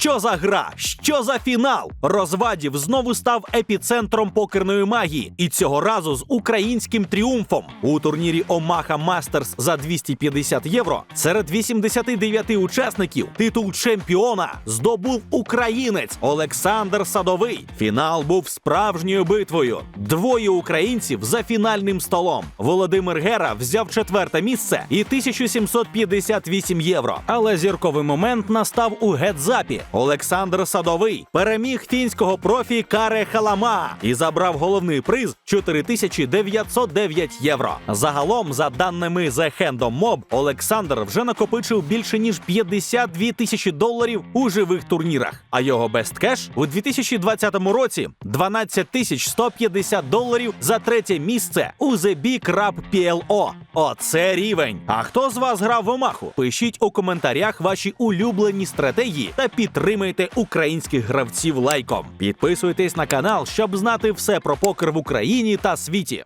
Що за гра? Що за фінал? Розвадів знову став епіцентром покерної магії, і цього разу з українським тріумфом у турнірі Омаха Мастерс за 250 євро. Серед 89 учасників титул чемпіона здобув українець Олександр Садовий. Фінал був справжньою битвою. Двоє українців за фінальним столом. Володимир Гера взяв четверте місце і 1758 євро. Але зірковий момент настав у гедзапі. Олександр Садовий переміг фінського профі Каре Халама і забрав головний приз 4909 євро. Загалом, за даними The Handom Mob, Олександр вже накопичив більше ніж 52 тисячі доларів у живих турнірах. А його бесткеш у 2020 році 12 тисяч 150 доларів за третє місце у The Big Rap PLO. Оце рівень. А хто з вас грав в Омаху? Пишіть у коментарях ваші улюблені стратегії та підтримайте українських гравців лайком. Підписуйтесь на канал, щоб знати все про покер в Україні та світі.